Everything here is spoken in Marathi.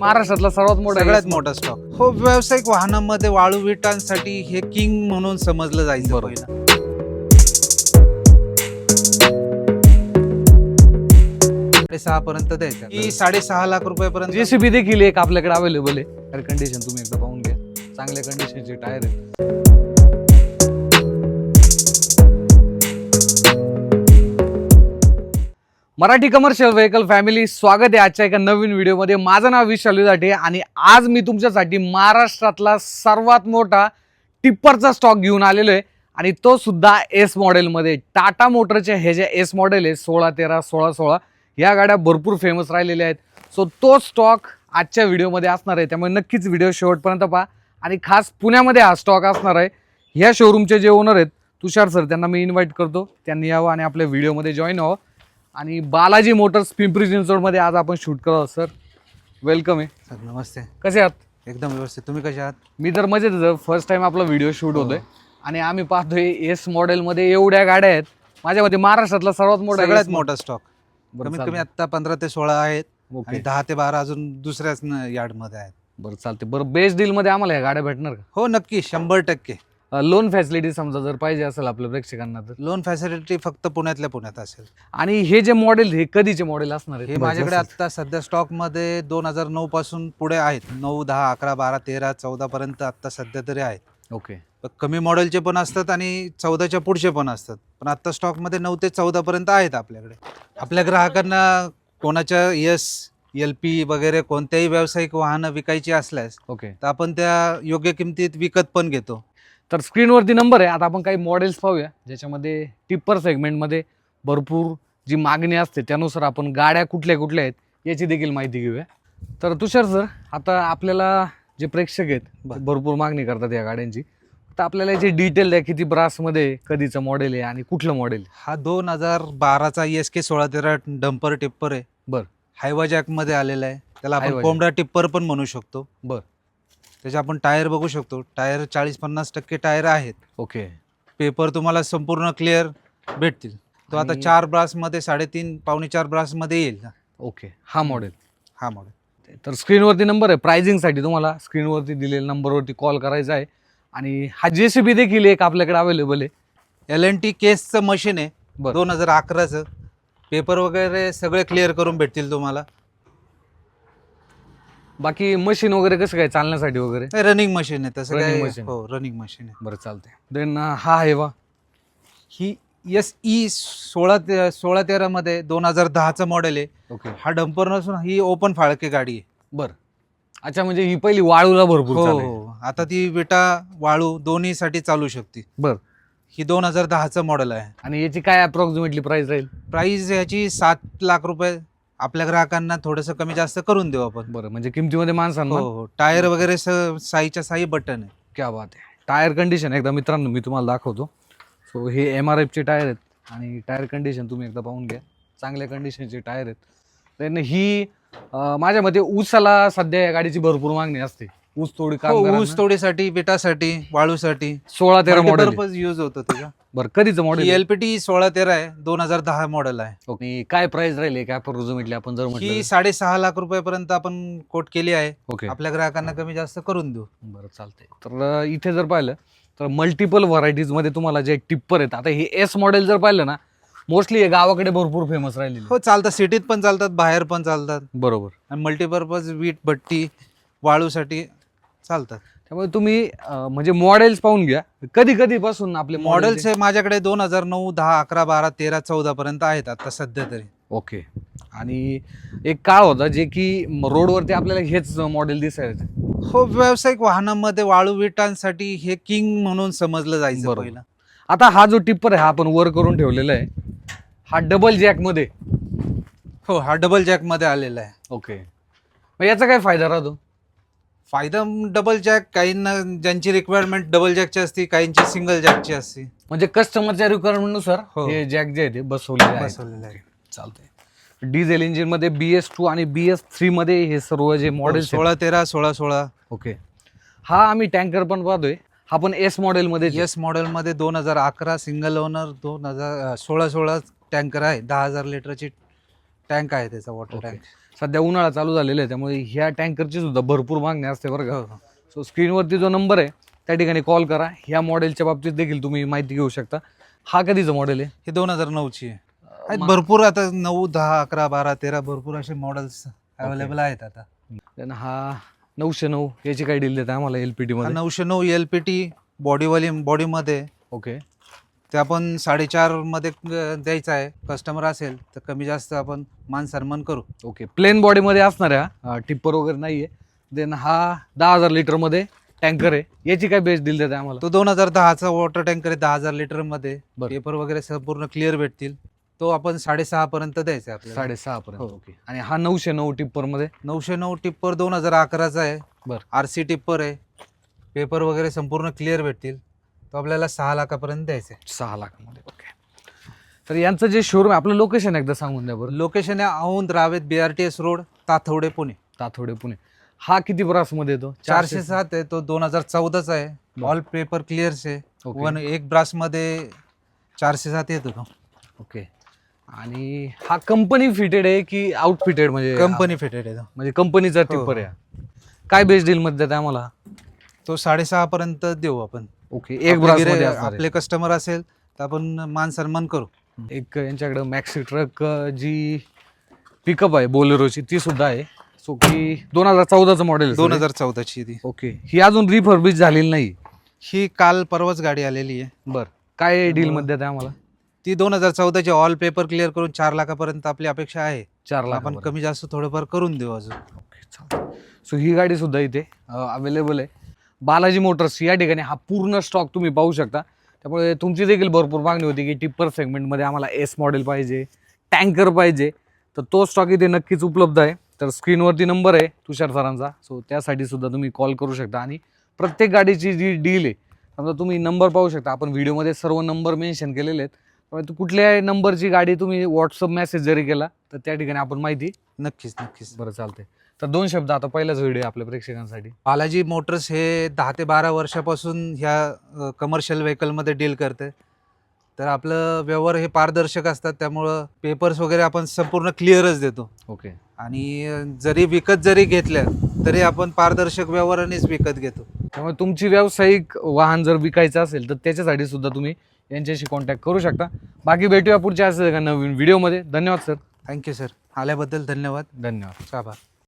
महाराष्ट्रातला सर्वात मोठा सगळ्यात मोठा स्टॉक हो व्यावसायिक वाहनामध्ये वाळू विटांसाठी हे किंग म्हणून समजलं जायचं बरोबर. पहिलं. साडेसहा पर्यंत द्यायचं. की साडेसहा लाख रुपयापर्यंत. जेसीबी देखील एक आपल्याकडे अवेलेबल आहे. एअर कंडिशन तुम्ही एकदा पाहून घ्या. चांगल्या कंडिशनचे टायर आहेत. मराठी कमर्शियल व्हेकल फॅमिली स्वागत आहे आजच्या एका नवीन व्हिडिओमध्ये माझं नाव विशाल जाटे आणि आज मी तुमच्यासाठी महाराष्ट्रातला सर्वात मोठा टिप्परचा स्टॉक घेऊन आलेलो आहे. आणि तो सुद्धा एस मॉडेलमध्ये टाटा मोटरचे हे जे एस मॉडेल आहे सोळा तेरा सोळा सोळा या गाड्या भरपूर फेमस राहिलेल्या आहेत. सो तो स्टॉक आजच्या व्हिडिओमध्ये असणार आहे. त्यामुळे नक्कीच व्हिडिओ शेवटपर्यंत पहा. आणि खास पुण्यामध्ये हा स्टॉक असणार आहे. ह्या शोरूमचे जे ओनर आहेत तुषार सर त्यांना मी इन्व्हाइट करतो. त्यांनी यावं आणि आपल्या व्हिडिओमध्ये जॉईन व्हावं. आणि बालाजी मोटर्स पिंपरी चिंचवडमध्ये आज आपण शूट करावं सर. वेलकम आहे. सर, नमस्ते. कसे आहात? एकदम व्यवस्थित. तुम्ही कसे आहात? मी तर मजेत फर्स्ट टाइम आपला व्हिडिओ शूट होतोय. आणि आम्ही पाहतोय एस मॉडेलमध्ये एवढ्या गाड्या आहेत. माझ्या मते महाराष्ट्रातला सर्वात मोठा सगळ्यात S मोठा स्टॉक बरं कमीत चालतंय. कमी आता पंधरा ते सोळा आहेत ओके. दहा ते बारा अजून दुसऱ्याच यार्डमध्ये आहेत. बरं चालते बरं बेस्ट डील मध्ये आम्हाला या गाड्या भेटणार हो नक्की. शंभर टक्के. का लोन फॅसिलिटी समजा जर पाहिजे असेल आपल्या प्रेक्षकांना तर. लोन फॅसिलिटी फक्त पुण्यातल्या पुण्यात असेल. आणि हे जे मॉडेल हे कधीचे मॉडेल असणार हे माझ्याकडे आता सध्या स्टॉकमध्ये दोन हजार नऊ पासून पुढे आहेत. नऊ दहा अकरा बारा तेरा चौदा पर्यंत आता सध्या तरी आहेत. ओके पण कमी मॉडेलचे पण असतात आणि चौदाच्या पुढचे पण असतात. पण आता स्टॉकमध्ये नऊ ते चौदा पर्यंत आहेत आपल्याकडे. आपल्या ग्राहकांना कोणाच्या यस एल पी वगैरे कोणत्याही व्यावसायिक वाहनं विकायची असल्यास ओके तर आपण त्या योग्य किमतीत विकत पण घेतो. तर स्क्रीनवरती नंबर आहे आता आपण काही मॉडेल्स पाहूया ज्याच्यामध्ये टिप्पर सेगमेंटमध्ये भरपूर जी मागणी असते त्यानुसार आपण गाड्या कुठल्या कुठल्या आहेत याची देखील माहिती घेऊया तर तुषार सर आता आपल्याला जे प्रेक्षक आहेत. भरपूर मागणी करतात या गाड्यांची तर आपल्याला याची डिटेल द्या किती ब्रासमध्ये कधीचं मॉडेल आहे आणि कुठलं मॉडेल हा दोन हजार बाराचा एस के सोळा तेरा डंपर टिप्पर आहे बर. हायवा जॅकमध्ये आलेला आहे त्याला आपण. कोंबडा टिप्पर पण म्हणू शकतो बर. त्याचे आपण टायर बघू शकतो. टायर चाळीस पन्नास टक्के टायर आहेत. ओके. पेपर तुम्हाला संपूर्ण क्लिअर भेटतील. तो आता चार ब्रासमध्ये साडेतीन पावणे चार ब्रासमध्ये येईल. ओके. हा मॉडेल हा मॉडेल तर स्क्रीनवरती नंबर आहे. प्राइसिंगसाठी तुम्हाला स्क्रीनवरती दिलेल्या नंबरवरती कॉल करायचा आहे. आणि हा जे सी बी देखील एक आपल्याकडे अवेलेबल आहे. एल एन टी केसचं मशीन आहे. बरं. दोन हजार अकराचं. पेपर वगैरे सगळे क्लिअर करून भेटतील तुम्हाला. बाकी मशीन वगैरे कसं काय चालण्यासाठी वगैरे? रनिंग मशीन आहे तसं Running काय machine. हो रनिंग मशीन आहे. बरं चालतंय. देन हा आहे वा ही एस ई सोळा ते सोळा तेरा मध्ये दोन हजार दहाचं मॉडेल आहे. ओके हा डंपर नसून ही ओपन फाळके गाडी आहे. बरं. अच्छा म्हणजे ही पहिली वाळूला भरपूर हो. हो. आता ती विटा वाळू दोन्ही साठी चालू शकते. बरं. ही दोन हजार दहाचं मॉडेल आहे. आणि याची काय अप्रॉक्सिमेटली प्राइस राहील? प्राइस ह्याची सात लाख रुपये आपल्या ग्राहकांना थोडंसं कमी जास्त करून देऊ आपण. बरं म्हणजे किमतीमध्ये हो माणसांना? हो टायर वगैरे स- साईच्या साई बटन आहे. क्या बात आहे. टायर कंडिशन एकदा मित्रांनो मी तुम्हाला दाखवतो. सो हे एम आर एफचे टायर आहेत आणि टायर कंडिशन तुम्ही एकदा पाहून घ्या. चांगल्या कंडिशनचे टायर आहेत. देन ही अं, माझ्या मते ऊसाला सध्या या गाडीची भरपूर मागणी असते. ऊस तोडी हो, ऊस तोडीसाठी विटासाठी वाळूसाठी. सोळा तेरा मॉडेल पर्पज युज होतं त्याचा बरं कधीचं मॉडेल एलपीटी सोळा तेरा आहे दोन हजार दहा मॉडेल आहे. ओके काय प्राइस राहील? काय अप्रॉक्सिमेटली आपण जर ही म्हटलं साडेसहा लाख रुपयापर्यंत आपण कोट केली आहे. ओके. आपल्या ग्राहकांना कमी जास्त करून देऊ. बरं चालतंय. तर इथे जर पाहिलं तर मल्टिपलमध्ये तुम्हाला जे टिप्पर आहेत आता हे एस मॉडेल जर पाहिलं ना मोस्टली गावाकडे भरपूर फेमस राहिलेले हो चालतात सिटीत पण चालतात बाहेर पण चालतात. बरोबर. आणि मल्टीपर्पज वीट भट्टी वाळूसाठी चालतात त्यामुळे तुम्ही अं, म्हणजे मॉडेल्स पाहून घ्या. कधी कधी पासून आपले मॉडेल्स हे माझ्याकडे दोन हजार नऊ दहा अकरा बारा तेरा चौदा पर्यंत आहेत आता सध्या तरी. ओके. आणि एक काळ होता जे की रोडवरती आपल्याला हेच मॉडेल दिसायचे. हो व्यावसायिक वाहनामध्ये वाळू विटांसाठी हे किंग म्हणून समजलं जायचं बरोबर. पहिलं. आता हा जो टिप्पर आहे हा आपण वर करून ठेवलेला आहे. हा डबल जॅकमध्ये हो हा डबल जॅकमध्ये आलेला आहे. ओके. मग याचा काय फायदा राहतो? फायदा डबल जॅक काहींना ज्यांची रिक्वायरमेंट डबल जॅकची असते काहींची सिंगल जॅकची असते. म्हणजे कस्टमरच्या रिक्वायरमेंटनुसार हो. हे जॅक जे आहे ते बसवलेले आहेत. बसवलेलं आहे चालतंय. डिझेल इंजिनमध्ये बी एस टू आणि बी एस थ्री मध्ये हे सर्व जे मॉडेल सोळा तेरा सोळा सोळा. ओके हा आम्ही टँकर पण पाहतोय. हा पण एस मॉडेल मध्ये एस मॉडेलमध्ये दोन हजार अकरा सिंगल ओनर दोन हजार सोळा सोळा टँकर आहे. दहा हजार लिटरची टँक आहे त्याचा वॉटर. टँक सध्या उन्हाळा चालू झालेला आहे त्यामुळे ह्या टँकरची सुद्धा भरपूर मागणी असते बरं का. सो स्क्रीनवरती जो नंबर आहे त्या ठिकाणी कॉल करा. ह्या मॉडेलच्या बाबतीत देखील तुम्ही माहिती घेऊ शकता. हा कधीचं मॉडेल आहे? हे दोन हजार नऊची आहे. आहेत भरपूर आता नऊ दहा अकरा बारा तेरा भरपूर असे मॉडेल्स अवेलेबल आहेत आता. Then हा नऊशे नऊ याची काय डील देत आम्हाला एल पी टी हा मध्ये नऊशे नऊ एल पी टी बॉडीवाली बॉडीमध्ये ओके ते आपण साडेचारमध्ये अं, द्यायचं आहे. कस्टमर असेल तर कमी जास्त आपण मान सन्मान करू. ओके प्लेन बॉडीमध्ये असणार आहे टिप्पर वगैरे नाहीये. देन हा दहा हजार लिटरमध्ये टँकर आहे. याची काय बेस्ट डील देत आम्हाला? तो दोन हजार दहाचा वॉटर टँकर आहे दहा हजार लिटरमध्ये. बरं. पेपर वगैरे संपूर्ण क्लिअर भेटतील. तो आपण साडेसहा पर्यंत द्यायचा आहे आपल्याला. साडेसहा पर्यंत. हो. ओके आणि हा नऊशे नऊ टिप्परमध्ये? नऊशे नऊ टिप्पर दोन हजार अकराचा आहे. बरं. आर सी टिप्पर आहे. पेपर वगैरे संपूर्ण क्लिअर भेटतील. तो आपल्याला सहा लाखापर्यंत द्यायचा आहे सहा लाखामध्ये ओके. तर यांचं जे शोरूम आहे आपलं लोकेशन एकदा सांगून द्या बरं. लोकेशन आहे Aundh Ravet B R T S road Tathawade Pune. Tathawade Pune. हा किती मध्ये येतो? चारशे सात आहे तो दोन हजार चौदाचा आहे. ऑल पेपर क्लिअर्स आहे ओके. वन एक ब्रासमध्ये चारशे सात येतो तो. ओके. आणि हा कंपनी फिटेड आहे की आउट फिटेड म्हणजे कंपनी फिटेड आहे तो. म्हणजे कंपनीचा हो, टिप्पर हो. आहे काय बेस्ट डील मध्ये देत आम्हाला? तो साडेसहा पर्यंत देऊ आपण. ओके एक आपले ब्रास गिरे- मध्ये असणार आहे. आपले कस्टमर असेल तर आपण मान सन्मान करू. एक यांच्याकडे मॅक्सी ट्रक जी पिकअप आहे बोलेरोची ती सुद्धा आहे. सो की दोन हजार चौदाचं मॉडेल दोन हजार चौदाची ती. ओके ही अजून रिफर्बिश झालेली नाही. ही काल परवाच गाडी आलेली आहे. बर काय डील. मध्ये देत आम्हाला? ती दोन हजार चौदाची ऑल पेपर क्लिअर करून चार लाखापर्यंत आपली अपेक्षा आहे. चार लाख आपण कमी जास्त थोडंफार करून देऊ अजून. सो ही गाडी सुद्धा इथे अवेलेबल आहे. बालाजी मोटर्स या ठिकाणी हा पूर्ण स्टॉक तुम्ही पाहू शकता. त्यामुळे तुमची देखील भरपूर मागणी होती की टिप्पर सेगमेंटमध्ये आम्हाला एस मॉडेल पाहिजे टँकर पाहिजे. तर तो स्टॉक इथे नक्कीच उपलब्ध आहे. तर स्क्रीनवरती नंबर आहे तुषार सरांचा. सो त्यासाठी सुद्धा तुम्ही कॉल करू शकता. आणि प्रत्येक गाडीची जी डील आहे समजा तुम्ही नंबर पाहू शकता. आपण व्हिडिओमध्ये सर्व नंबर मेन्शन केलेले आहेत. त्यामुळे कुठल्याही नंबरची गाडी तुम्ही व्हॉट्सअप मेसेज जरी केला तर त्या ठिकाणी आपण माहिती नक्कीच नक्कीच. बरं चालते तर दोन शब्द आता पहिलाच व्हिडिओ आपल्या प्रेक्षकांसाठी. बालाजी मोटर्स हे दहा ते बारा वर्षापासून ह्या कमर्शियल व्हेकलमध्ये डील करते. तर आपलं व्यवहार हे पारदर्शक असतात त्यामुळं पेपर्स वगैरे आपण संपूर्ण क्लिअरच देतो. ओके. आणि जरी विकत जरी घेतल्या तरी आपण पारदर्शक व्यवहारानेच विकत घेतो. त्यामुळे तुमची व्यावसायिक वाहन जर विकायचं असेल तर त्याच्यासाठी सुद्धा तुम्ही यांच्याशी कॉन्टॅक्ट करू शकता. बाकी भेटूया पुढच्या असं एका नवीन व्हिडिओमध्ये धन्यवाद सर थँक्यू सर आल्याबद्दल धन्यवाद. धन्यवाद. आभार.